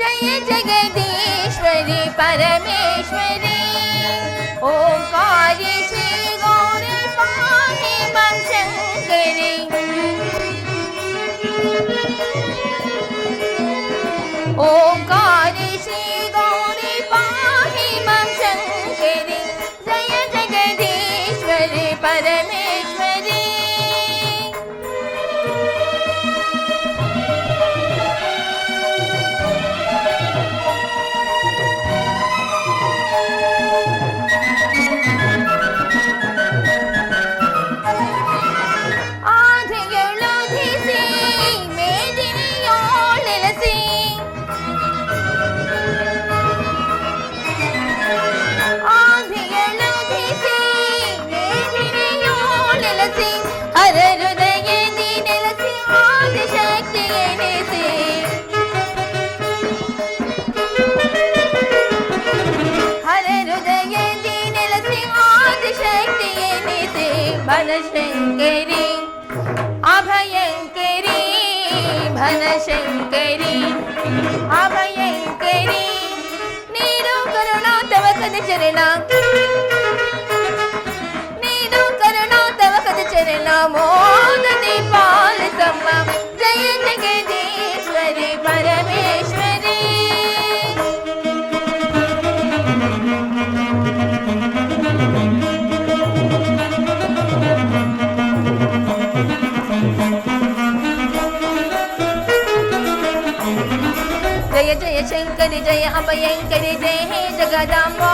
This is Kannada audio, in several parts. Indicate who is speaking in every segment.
Speaker 1: जय जगदीश्वरी परमेश्वरी। ओ कार्य श्री गौरे भनशङ्करी अभयङ्करी भनशङ्करी अभयङ्करी नीरो करुणा तव कद चरणा नीरो करुणा तव कद चरणा मो जय जय शंकर, जय अभयंकर जय हे जगदाम्बा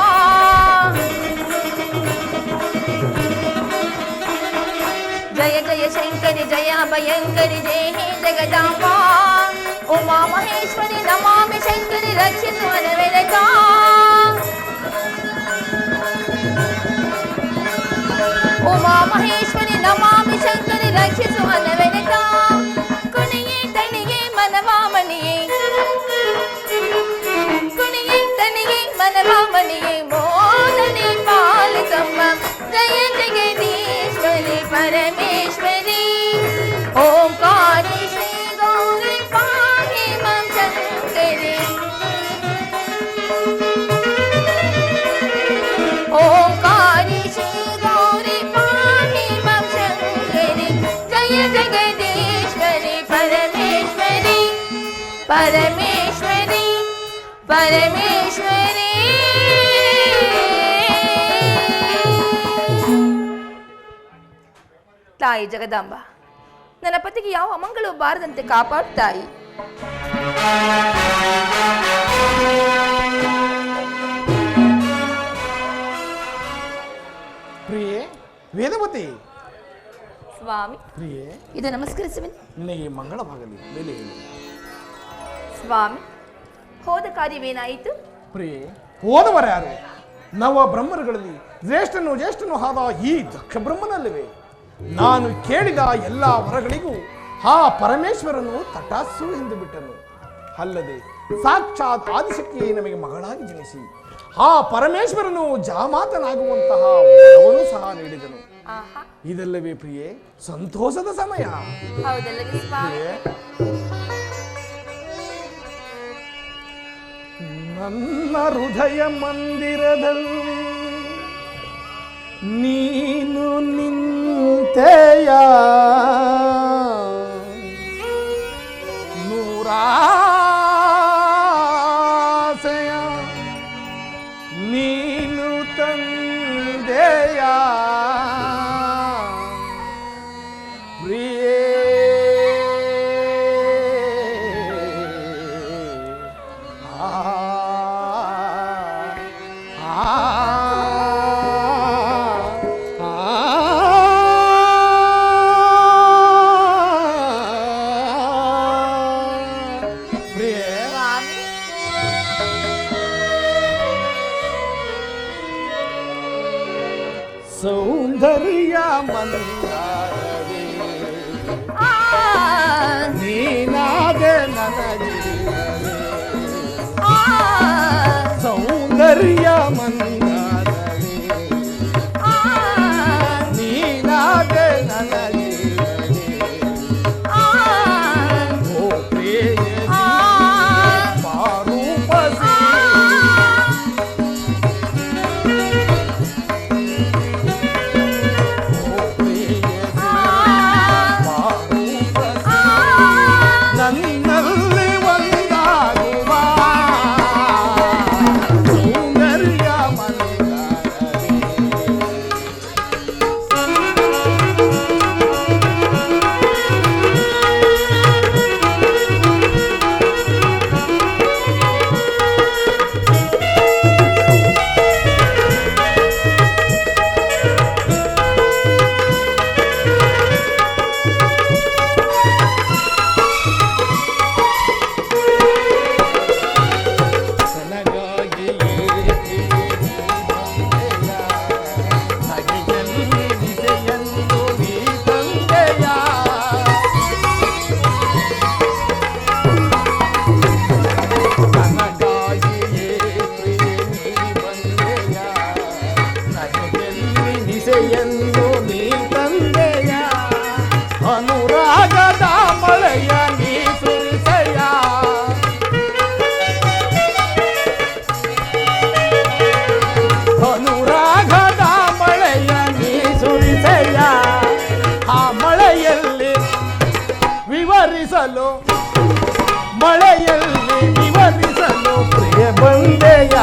Speaker 1: जय जय शंकर, जय अभयंकर जय हे जगदाम्बा उमा महेश्वरी नमामि शंकर रक्षित वनविरता उमा महेश्वरी नमामि शंकर रक्षित वनविरता ಮನವಾಮಣಿಯೇ ಮೋದನೆ ಪಾಲಿಸಮ್ಮ ಜಯ ಜಗದೀಶ್ವರಿ ಪರಮೇಶ್ವರಿ ಓಂಕಾರಿ ಶ್ರೀ ಗೌರಿ ಪಾಹಿ ಮಂ ಶಂಕರಿ ಓಂಕಾರಿ ಶ್ರೀ ಗೌರಿ ಪಾಹಿ ಮಂ ಶಂಕರಿ ಜಯ ಜಗದೀಶ್ವರಿ ಪರಮೇಶ್ವರಿ ಪರಮೇಶ್ವರಿ ಪರಮೇಶ್ವರಿ ತಾಯಿ ಜಗದಾಂಬ. ನನ್ನ ಪತಿಗೆ ಯಾವ ಅಮಂಗಳೂ ಬಾರದಂತೆ ಕಾಪಾಡು ತಾಯಿ
Speaker 2: ಪ್ರಿಯೆ ವೇದವತಿ.
Speaker 1: ಸ್ವಾಮಿ.
Speaker 2: ಪ್ರಿಯೆ.
Speaker 1: ಇದು ನಮಸ್ಕರಿಸುವೆ
Speaker 2: ನಿನಗೆ ಮಂಗಳವಾಗಲಿ ಮೇಲೆ ಹೇಳಿ.
Speaker 1: ಸ್ವಾಮಿ ಹೋದ ಕಾರ್ಯವೇನಾಯಿತು
Speaker 2: ಪ್ರಿಯೆ ಹೋದವರ್ಯಾರು ನವ ಬ್ರಹ್ಮರುಗಳಲ್ಲಿ ಜ್ಯೇಷ್ಠನು ಜ್ಯೇಷ್ಠನು ಆದ ಈ ದಕ್ಷ ಬ್ರಹ್ಮನಲ್ಲವೇ? ನಾನು ಕೇಳಿದ ಎಲ್ಲ ವರಗಳಿಗೂ ಆ ಪರಮೇಶ್ವರನು ತಟಾಸು ಎಂದು ಬಿಟ್ಟನು. ಅಲ್ಲದೆ ಸಾಕ್ಷಾತ್ ಆದಿಶಕ್ತಿಯೇ ನಮಗೆ ಮಗಳಾಗಿ ಜನಿಸಿ ಆ ಪರಮೇಶ್ವರನು ಜಾಮಾತನಾಗುವಂತಹ ವರವನ್ನು ಸಹ ನೀಡಿದನು. ಇದಲ್ಲವೇ ಪ್ರಿಯೆ ಸಂತೋಷದ ಸಮಯ. ನನ್ನ ಹೃದಯ ಮಂದಿರದಲ್ಲಿ ನೀನು ನಿಂತೆಯ তেয়া
Speaker 1: வந்தாரவே நீனாக நனவே சௌந்தர்யமன்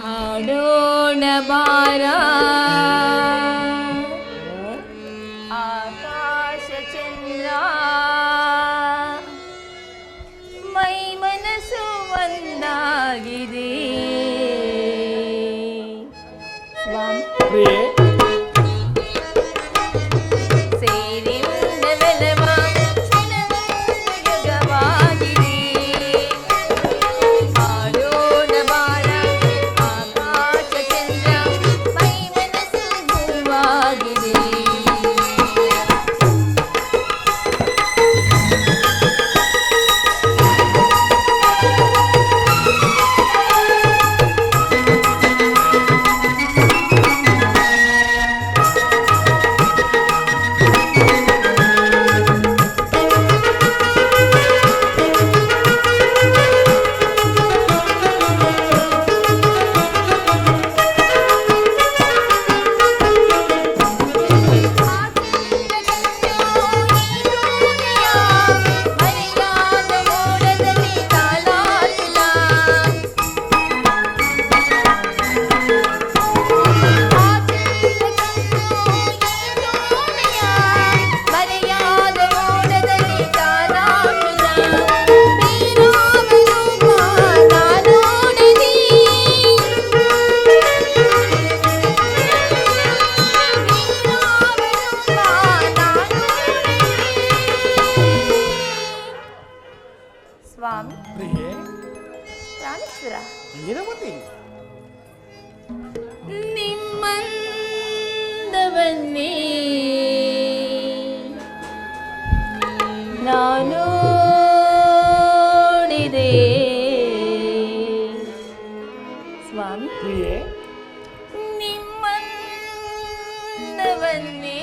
Speaker 1: ಹಾಡೋಣ ಬಾರ ಆಕಾಶ ಚಂದ್ರ நாகிதே 1 3 Ekstra. Yun ang
Speaker 2: mating.
Speaker 1: Nimandavani
Speaker 2: Nanu
Speaker 1: Nimmandavani